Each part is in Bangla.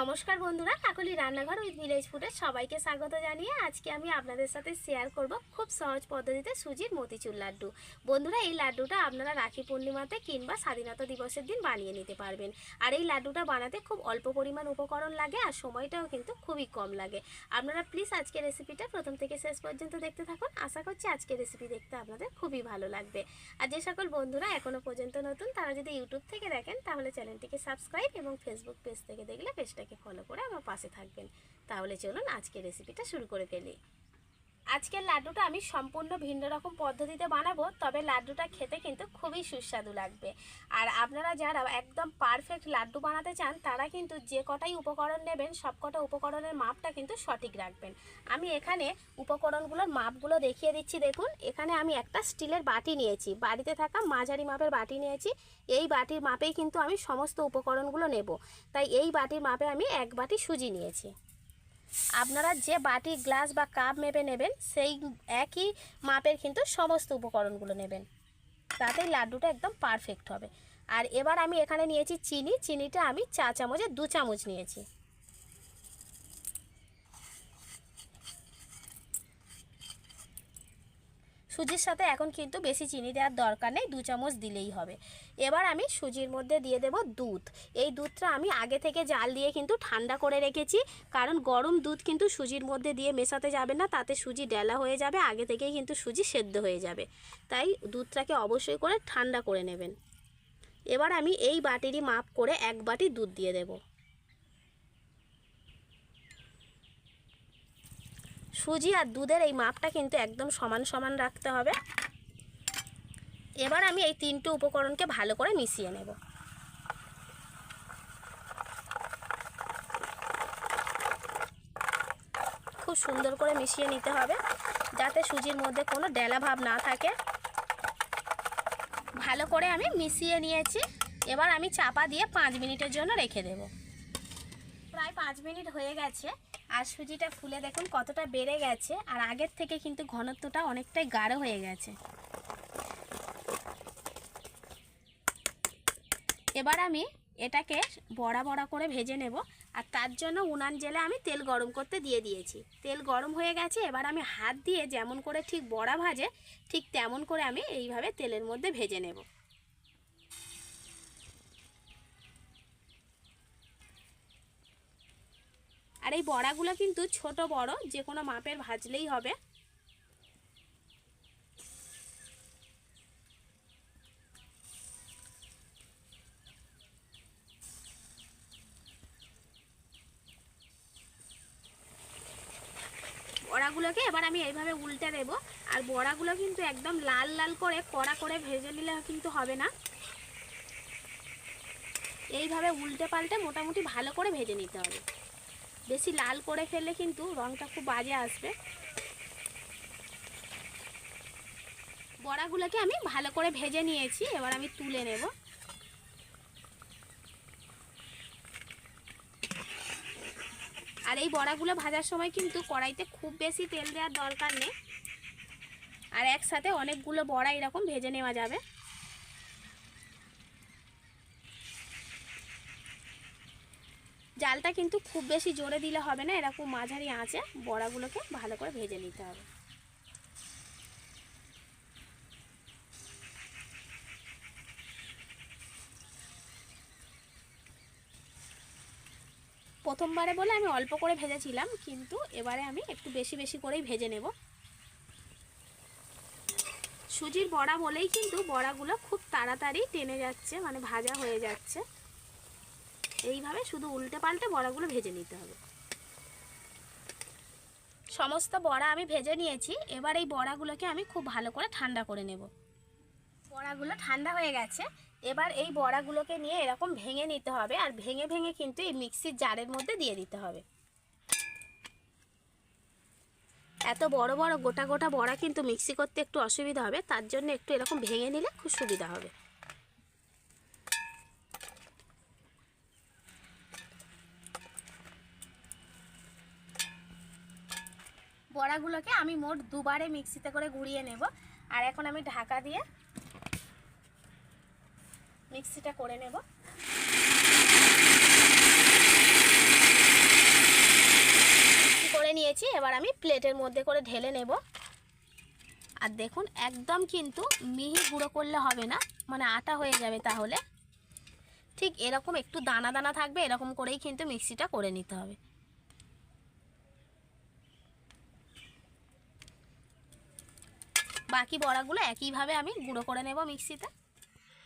নমস্কার বন্ধুরা, কাকলি রান্নাঘর উইথ ভিলেজ ফুডের সবাইকে স্বাগত জানিয়ে আজকে আমি আপনাদের সাথে শেয়ার করব খুব সহজ পদ্ধতিতে সুজির মতিচুর লাড্ডু। বন্ধুরা, এই লাড্ডুটা আপনারা রাখি পূর্ণিমাতে কিংবা স্বাধীনতা দিবসের দিন বানিয়ে নিতে পারবেন। আর এই লাড্ডুটা বানাতে খুব অল্প পরিমাণ উপকরণ লাগে আর সময়টাও কিন্তু খুবই কম লাগে। আপনারা প্লিজ আজকের রেসিপিটা প্রথম থেকে শেষ পর্যন্ত দেখতে থাকুন। আশা করছি আজকের রেসিপি দেখতে আপনাদের খুবই ভালো লাগবে। আর যে সকল বন্ধুরা এখনও পর্যন্ত নতুন, তারা যদি ইউটিউব থেকে দেখেন, তাহলে চ্যানেলটিকে সাবস্ক্রাইব এবং ফেসবুক পেজ থেকে দেখলে পেজটাকে ফলো করে আমার পাশে থাকবেন। তাহলে চলুন আজকে রেসিপিটা শুরু করে ফেলি। আজকের লাড্ডুটা আমি সম্পূর্ণ ভিন্ন রকম পদ্ধতিতে বানাবো, তবে লাড্ডুটা খেতে কিন্তু খুবই সুস্বাদু লাগবে। আর আপনারা যারা একদম পারফেক্ট লাড্ডু বানাতে চান, তারা কিন্তু যে কটাই উপকরণ নেবেন সব কটা উপকরণের মাপটা কিন্তু সঠিক রাখবেন। আমি এখানে উপকরণগুলোর মাপগুলো দেখিয়ে দিচ্ছি, দেখুন। এখানে আমি একটা স্টিলের বাটি নিয়েছি, বাড়িতে থাকা মাঝারি মাপের বাটি নিয়েছি। এই বাটির মাপেই কিন্তু আমি সমস্ত উপকরণগুলো নেব। তাই এই বাটির মাপে আমি এক বাটি সুজি নিয়েছি। আপনারা যে বাটি, গ্লাস বা কাপ মেপে নেবেন, সেই একই মাপের কিন্তু সমস্ত উপকরণগুলো নেবেন। তাতেই লাড্ডুটা একদম পারফেক্ট হবে। আর এবার আমি এখানে নিয়েছি চিনি। চিনিটা আমি চা চামচে দু চামচ নিয়েছি। সুজির সাথে এখন কিন্তু বেশি চিনি দেওয়ার দরকার নেই, দু চামচ দিলেই হবে। এবার আমি সুজির মধ্যে দিয়ে দেব দুধ। এই দুধটা আমি আগে থেকে জাল দিয়ে কিন্তু ঠান্ডা করে রেখেছি, কারণ গরম দুধ কিন্তু সুজির মধ্যে দিয়ে মেশাতে যাবে না, তাতে সুজি ডেলা হয়ে যাবে, আগে থেকেই কিন্তু সুজি সেদ্ধ হয়ে যাবে। তাই দুধটাকে অবশ্যই করে ঠান্ডা করে নেবেন। এবার আমি এই বাটিরই মাপ করে এক বাটি দুধ দিয়ে দেবো। সুজি আর দুধের এই মাপটা কিন্তু একদম সমান সমান রাখতে হবে। এবার আমি এই তিনটে উপকরণকে ভালো করে মিশিয়ে নেব। খুব সুন্দর করে মিশিয়ে নিতে হবে যাতে সুজির মধ্যে কোনো ডেলা ভাব না থাকে। ভালো করে আমি মিশিয়ে নিয়েছি। এবার আমি চাপা দিয়ে পাঁচ মিনিটের জন্য রেখে দেব। প্রায় পাঁচ মিনিট হয়ে গেছে। আর সুজিটা ফুলে দেখুন কতটা বেড়ে গেছে, আর আগের থেকে কিন্তু ঘনত্বটা অনেকটাই গাঢ় হয়ে গেছে। এবার আমি এটাকে বড়া বড়া করে ভেজে নেব, আর তার জন্য উনান জেলে আমি তেল গরম করতে দিয়ে দিয়েছি। তেল গরম হয়ে গেছে, এবার আমি হাত দিয়ে যেমন করে ঠিক বড়া ভাজে, ঠিক তেমন করে আমি এইভাবে তেলের মধ্যে ভেজে নেব। আর এই বড়াগুলো কিন্তু ছোট বড়, যে কোনো মাপের ভাজলেই হবে। বড়াগুলোকে এবার আমি এইভাবে উল্টে দেব। আর বড়াগুলো কিন্তু একদম লাল লাল করে কড়া করে ভেজে নিলে কিন্তু হবে না। এইভাবে উল্টে পাল্টে মোটামুটি ভালো করে ভেজে নিতে হবে। বেশি লাল করে ফেললে কিন্তু রঙটা খুব বাজে আসবে। বড়াগুলোকে আমি ভালো করে ভেজে নিয়েছি, এবার আমি তুলে নেব। আর এই বড়াগুলো ভাজার সময় কিন্তু কড়াইতে খুব বেশি তেল দেওয়ার দরকার নেই। আর একসাথে অনেকগুলো বড়া এরকম ভেজে নেওয়া যাবে। জালটা কিন্তু খুব বেশি জোরে দিলে হবে না, এরকম মাঝারি আঁচে বড়াগুলোকে ভালো করে ভেজে নিতে হবে। প্রথমবারে বলে আমি অল্প করে ভেজেছিলাম, কিন্তু এবারে আমি একটু বেশি বেশি করেই ভেজে নেব। সুজির বড়া বলেই কিন্তু বড়াগুলো খুব তাড়াতাড়ি টেনে যাচ্ছে মানে ভাজা হয়ে যাচ্ছে। এইভাবে শুধু উল্টে পাল্টে বড়াগুলো ভেজে নিতে হবে। সমস্ত বড়া আমি ভেজে নিয়েছি, এবার এই বড়াগুলোকে আমি খুব ভালো করে ঠান্ডা করে নেব। বড়াগুলো ঠান্ডা হয়ে গেছে, এবার এই বড়াগুলোকে নিয়ে এরকম ভেঙে নিতে হবে, আর ভেঙে ভেঙে কিন্তু এই মিক্সির জারের মধ্যে দিয়ে দিতে হবে। এত বড় বড় গোটা গোটা বড়া কিন্তু মিক্সি করতে একটু অসুবিধা হবে, তার জন্য একটু এরকম ভেঙে নিলে খুব সুবিধা হবে। বড়াগুলোকে আমি মোট দুবারে মিক্সিতে করে ঘুরিয়ে নেব। আর এখন আমি ঢাকা দিয়ে মিক্সিটা করে নেব। করে নিয়েছি, এবার আমি প্লেটের মধ্যে করে ঢেলে নেব। আর দেখুন, একদম কিন্তু মিহি গুঁড়ো করলে হবে না মানে আটা হয়ে যাবে তাহলে। ঠিক এরকম একটু দানা দানা থাকবে, এরকম করেই কিন্তু মিক্সিটা করে নিতে হবে। বাকি বড়াগুলো একইভাবে আমি গুঁড়ো করে নেব মিক্সিতে।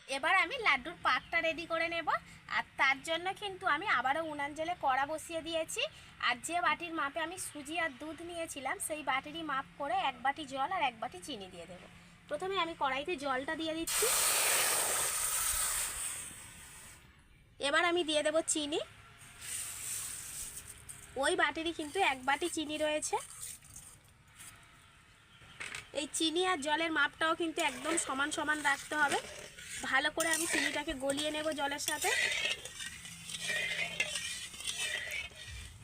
এবার আমি লাড্ডুর পাকটা রেডি করে নেব। আর তার জন্য কিন্তু আমি আবারও উনান জলে কড়া বসিয়ে দিয়েছি। আর যে বাটির মাপে আমি সুজি আর দুধ নিয়েছিলাম, সেই বাটিরই মাপ করে এক বাটি জল আর এক বাটি চিনি দিয়ে দেবো। প্রথমে আমি কড়াইতে জলটা দিয়ে দিচ্ছি। এবার আমি দিয়ে দেব চিনি। ওই বাটিরই কিন্তু এক বাটি চিনি রয়েছে। এই চিনি আর জলের মাপটাও কিন্তু একদম সমান সমান রাখতে হবে। ভালো করে আমি চিনিটাকে গলিয়ে নেব জলের সাথে।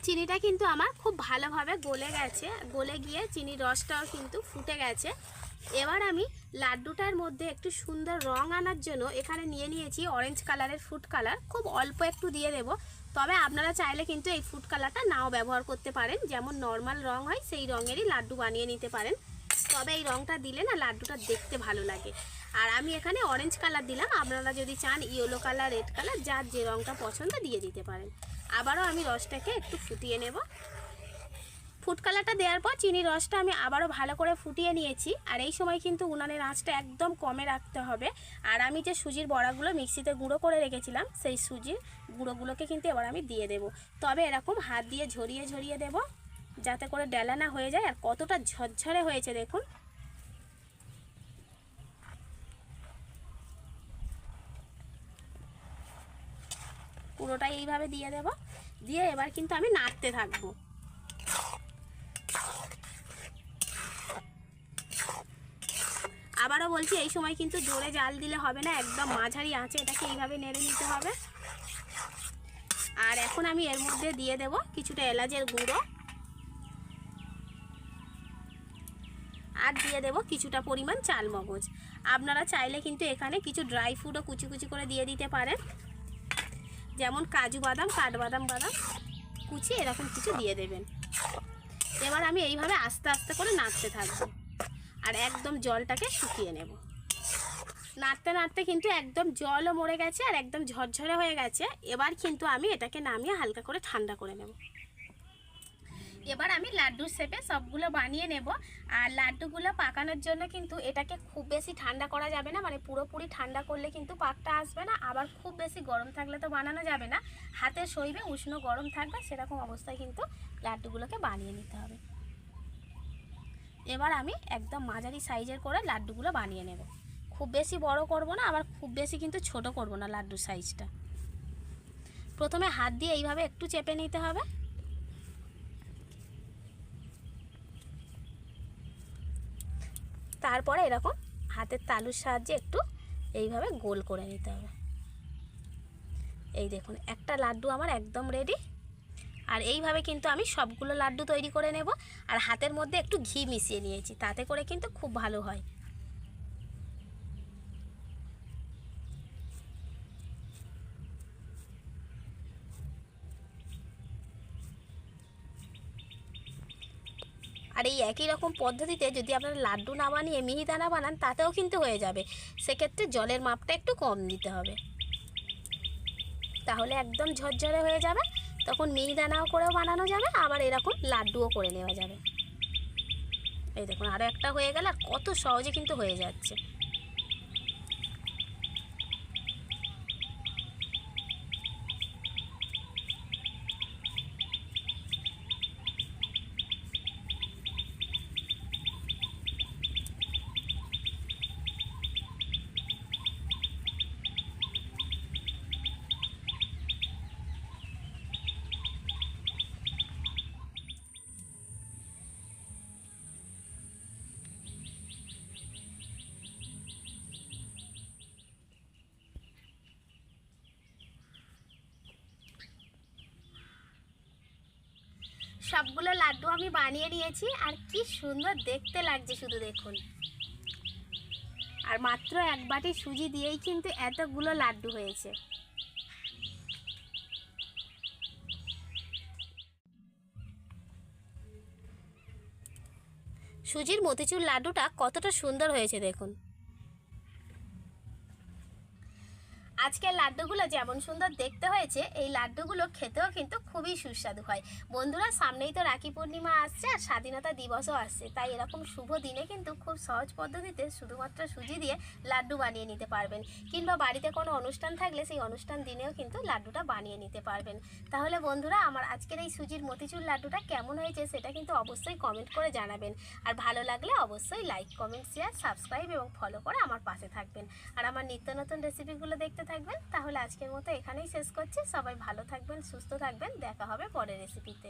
চিনিটা কিন্তু আমার খুব ভালোভাবে গলে গেছে। গলে গিয়ে চিনির রসটাও কিন্তু ফুটে গেছে। এবার আমি লাড্ডুটার মধ্যে একটু সুন্দর রং আনার জন্য এখানে নিয়ে নিয়েছি অরেঞ্জ কালারের ফুড কালার খুব অল্প একটু দিয়ে দেব। তবে আপনারা চাইলে কিন্তু এই ফুড কালারটা নাও ব্যবহার করতে পারেন। যেমন নর্মাল রং হয়, সেই রঙেরই লাড্ডু বানিয়ে নিতে পারেন। তবে এই রংটা দিলে না লাড্ডুটা দেখতে ভালো লাগে। আর আমি এখানে অরেঞ্জ কালার দিলাম, আপনারা যদি চান ইয়েলো কালার রেড কালার যার যে রংটা পছন্দ দিয়ে দিতে পারেন। আবারও আমি রসটাকে একটু ফুটিয়ে নেব। ফুড কালারটা দেওয়ার পর চিনি রসটা আমি আবারও ভালো করে ফুটিয়ে নিয়েছি। আর এই সময় কিন্তু উনানের আঁচটা একদম কমে রাখতে হবে। আর আমি যে সুজির বড়াগুলো মিক্সিতে গুঁড়ো করে রেখেছিলাম, সেই সুজির গুঁড়োগুলোকে কিন্তু এবার আমি দিয়ে দেব। তবে এরকম হাত দিয়ে ঝরিয়ে ঝরিয়ে দেব। যাতে করে ডেলা না হয়ে যায় আর কতটা ঝরঝরে হয়েছে দেখুন। পুরোটাই এইভাবে দিয়ে দেব। দিয়ে এবার কিন্তু আমি নাড়তে থাকব। আবারও বলছি, এই সময় কিন্তু জোরে জাল দিলে হবে না, একদম মাঝারি আঁচে এটাকে এইভাবে নেড়ে নিতে হবে। আর এখন আমি এর মধ্যে দিয়ে দেব কিছুটা এলাচের গুঁড়ো। আর দিয়ে দেব কিছুটা পরিমাণ চাল মগজ আপনারা চাইলে কিন্তু এখানে কিছু ড্রাই ফ্রুটও কুচি কুচি করে দিয়ে দিতে পারেন। যেমন কাজু বাদাম কাঠবাদাম বাদাম, কুচি এরকম কিছু দিয়ে দেবেন। এবার আমি এইভাবে আস্তে আস্তে করে নাড়তে থাকব। আর একদম জলটাকে শুকিয়ে নেব। নাড়তে নাড়তে কিন্তু একদম জলও মরে গেছে আর একদম ঝরঝরে হয়ে গেছে। এবার কিন্তু আমি এটাকে নামিয়ে হালকা করে ঠান্ডা করে নেব। এবার আমি লাড্ডুর শেপে সবগুলো বানিয়ে নেব। আর লাড্ডুগুলো পাকানোর জন্য কিন্তু এটাকে খুব বেশি ঠান্ডা করা যাবে না মানে পুরোপুরি ঠান্ডা করলে কিন্তু পাকটা আসবে না। আবার খুব বেশি গরম থাকলে তো বানানো যাবে না। হাতে সইবে উষ্ণ গরম থাকবে, সেরকম অবস্থায় কিন্তু লাড্ডুগুলোকে বানিয়ে নিতে হবে। এবার আমি একদম মাঝারি সাইজের করে লাড্ডুগুলো বানিয়ে নেব। খুব বেশি বড় করব না, আবার খুব বেশি কিন্তু ছোট করব না লাড্ডুর সাইজটা। প্রথমে হাত দিয়ে এইভাবে একটু চেপে নিতে হবে। তারপরে এরকম হাতের তালুর সাহায্যে একটু এইভাবে গোল করে নিতে হবে। এই দেখুন, একটা লাড্ডু আমার একদম রেডি আর এইভাবে কিন্তু আমি সবগুলো লাড্ডু তৈরি করে নেব। আর হাতের মধ্যে একটু ঘি মিশিয়ে নিয়েছি, তাতে করে কিন্তু খুব ভালো হয়। আর এই একই রকম পদ্ধতিতে যদি আপনারা লাড্ডু না বানিয়ে মিহিদানা বানান, তাতেও কিন্তু হয়ে যাবে। সেক্ষেত্রে জলের মাপটা একটু কম দিতে হবে। তাহলে একদম ঝরঝরে হয়ে যাবে। তখন মিহিদানাও করেও বানানো যাবে, আবার এরকম লাড্ডুও করে নেওয়া যাবে। এই দেখুন আরও একটা হয়ে গেলে কত সহজে কিন্তু হয়ে যাচ্ছে। সবগুলো লাড্ডু আমি বানিয়ে নিয়েছি আর কি সুন্দর দেখতে লাগছে শুধু দেখুন। আর মাত্র এক বাটি সুজি দিয়েই কিন্তু এতগুলো লাড্ডু হয়েছে। সুজির মতিচুর লাড্ডুটা কতটা সুন্দর হয়েছে দেখুন। আজকের লাড্ডুগুলো যেমন সুন্দর দেখতে হয়েছে, এই লাড্ডুগুলো খেতেও কিন্তু খুবই সুস্বাদু হয়। বন্ধুরা, সামনেই তো রাখি পূর্ণিমা আসছে আর স্বাধীনতা দিবসও আসছে, তাই এরকম শুভ দিনে কিন্তু খুব সহজ পদ্ধতিতে শুধুমাত্র সুজি দিয়ে লাড্ডু বানিয়ে নিতে পারবেন, কিংবা বাড়িতে কোনো অনুষ্ঠান থাকলে সেই অনুষ্ঠান দিনেও কিন্তু লাড্ডুটা বানিয়ে নিতে পারবেন। তাহলে বন্ধুরা, আমার আজকের এই সুজির মতিচুর লাড্ডুটা কেমন হয়েছে সেটা কিন্তু অবশ্যই কমেন্ট করে জানাবেন, আর ভালো লাগলে অবশ্যই লাইক কমেন্ট শেয়ার সাবস্ক্রাইব এবং ফলো করে আমার পাশে থাকবেন। আর আমার নিত্য নতুন রেসিপিগুলো দেখতে থাকবেন। তাহলে আজকের মতো এখানেই শেষ করছি। সবাই ভালো থাকবেন, সুস্থ থাকবেন। দেখা হবে পরের রেসিপিতে